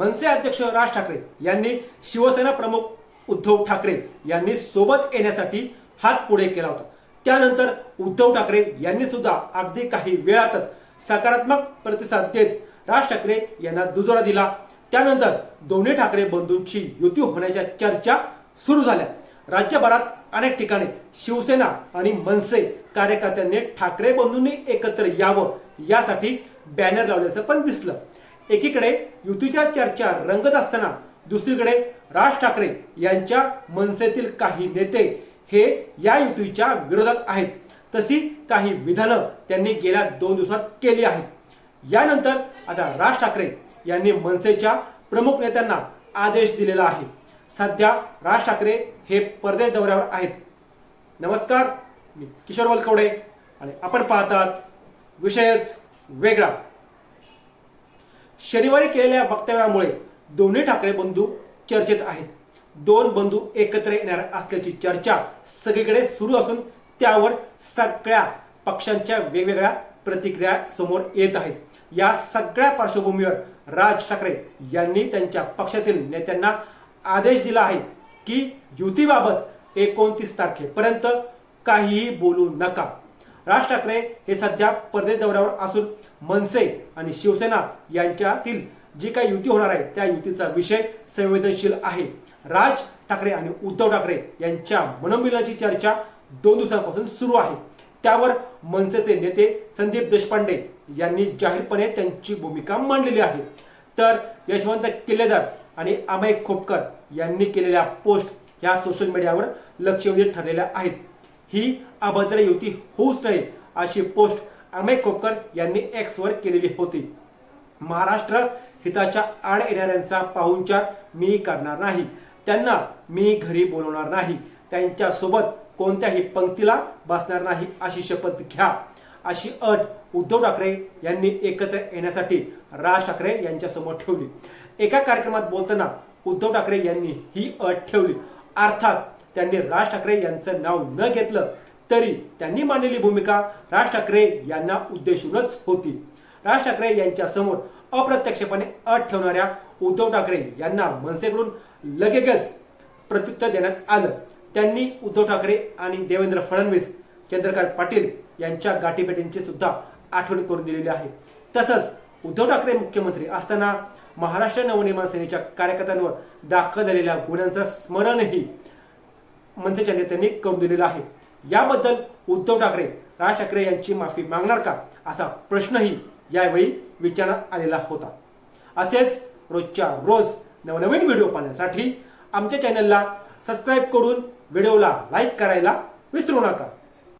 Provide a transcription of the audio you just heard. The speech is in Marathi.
मनसे अध्यक्ष राज ठाकरे यांनी शिवसेना प्रमुख उद्धव ठाकरे यांनी सोबत येण्यासाठी हात पुढे केला होता. त्यानंतर उद्धव ठाकरे यांनी सुद्धा अगदी काही वेळातच सकारात्मक प्रतिसाद देत राज ठाकरे यांना दुजोरा दिला. त्यानंतर दोन्ही ठाकरे बंधूंची युती होण्याच्या चर्चा सुरू झाल्या. राज्यभरात अनेक ठिकाणी शिवसेना आणि मनसे कार्यकर्त्यांनी ठाकरे बंधूंनी एकत्र यावं यासाठी बॅनर लावल्याचं पण दिसलं. एकीकडे युतीच्या चर्चा रंगत असताना दुसरीकडे राज ठाकरे यांच्या मनसेतील काही नेते हे या युतीच्या विरोधात आहेत. तशी काही विधानं त्यांनी गेल्या दोन दिवसात केली आहेत. यानंतर आता राज ठाकरे यांनी मनसेच्या प्रमुख नेत्यांना आदेश दिलेला आहे. सध्या राज ठाकरे हे परदेश दौऱ्यावर आहेत. नमस्कार मी किशोर वलकवडे आणि आपण पाहतात विषयच वेगळा. शनिवारी केलेल्या वक्तव्यामुळे दोन्ही ठाकरे बंधू चर्चेत आहेत. दोन बंधू एकत्र येणार असल्याची चर्चा सगळीकडे सुरू असून त्यावर सगळ्या पक्षांच्या वेगवेगळ्या प्रतिक्रिया समोर येत आहेत. या सगळ्या पार्श्वभूमीवर राज ठाकरे यांनी त्यांच्या पक्षातील नेत्यांना आदेश दिला आहे की युतीबाबत एकोणतीस तारखेपर्यंत काहीही बोलू नका. राज ठाकरे हे सध्या परदेश दौऱ्यावर असून मनसे आणि शिवसेना यांच्यातील जी काही युती होणार आहे त्या युतीचा विषय संवेदनशील आहे. राज ठाकरे आणि उद्धव ठाकरे यांच्या मनोमिलनाची चर्चा दोन दिवसांपासून सुरू आहे. त्यावर मनसेचे नेते संदीप देशपांडे यांनी जाहीरपणे त्यांची भूमिका मांडलेली आहे. तर यशवंत किल्लेदार आणि अमय खोपकर यांनी केलेल्या पोस्ट ह्या सोशल मीडियावर लक्षवेधी ठरलेल्या आहेत. ही अभद्र युती होऊच नये अशी पोस्ट अमय कोपकर यांनी एक्सवर केलेली होती. महाराष्ट्र हिताच्या आड येणाऱ्यांचा पाहुणचार मी करणार नाही. त्यांना मी घरी बोलवणार नाही. त्यांच्यासोबत कोणत्याही पंक्तीला बसणार नाही अशी शपथ घ्या. अशी अट उद्धव ठाकरे यांनी एकत्र येण्यासाठी राज ठाकरे यांच्यासमोर ठेवली. एका कार्यक्रमात बोलताना उद्धव ठाकरे यांनी ही अट ठेवली. अर्थात त्यांनी राज ठाकरे यांचं नाव न घेतलं तरी त्यांनी मांडलेली भूमिका राज ठाकरे यांना उद्देशूनच होती. राज ठाकरे यांच्या समोर अप्रत्यक्षपणे अट ठेवणाऱ्या उद्धव ठाकरे यांना मनसेकडून लगेचच प्रत्युत्तर देण्यात आलं. त्यांनी उद्धव ठाकरे आणि देवेंद्र फडणवीस चंद्रकांत पाटील यांच्या गाठीभेटींची सुद्धा आठवण करून दिलेली आहे. तसंच उद्धव ठाकरे मुख्यमंत्री असताना महाराष्ट्र नवनिर्माण सेनेच्या कार्यकर्त्यांवर दाखल झालेल्या गुन्ह्यांचं स्मरणही मनसेच्या नेत्यांनी करून दिलेला आहे. याबद्दल उद्धव ठाकरे राज ठाकरे यांची माफी मागणार का? असा प्रश्नही यावेळी विचारण्यात आलेला होता. असेच रोजच्या रोज नवनवीन व्हिडिओ पाहण्यासाठी आमच्या चॅनलला सबस्क्राईब करून व्हिडिओला लाईक करायला विसरू नका.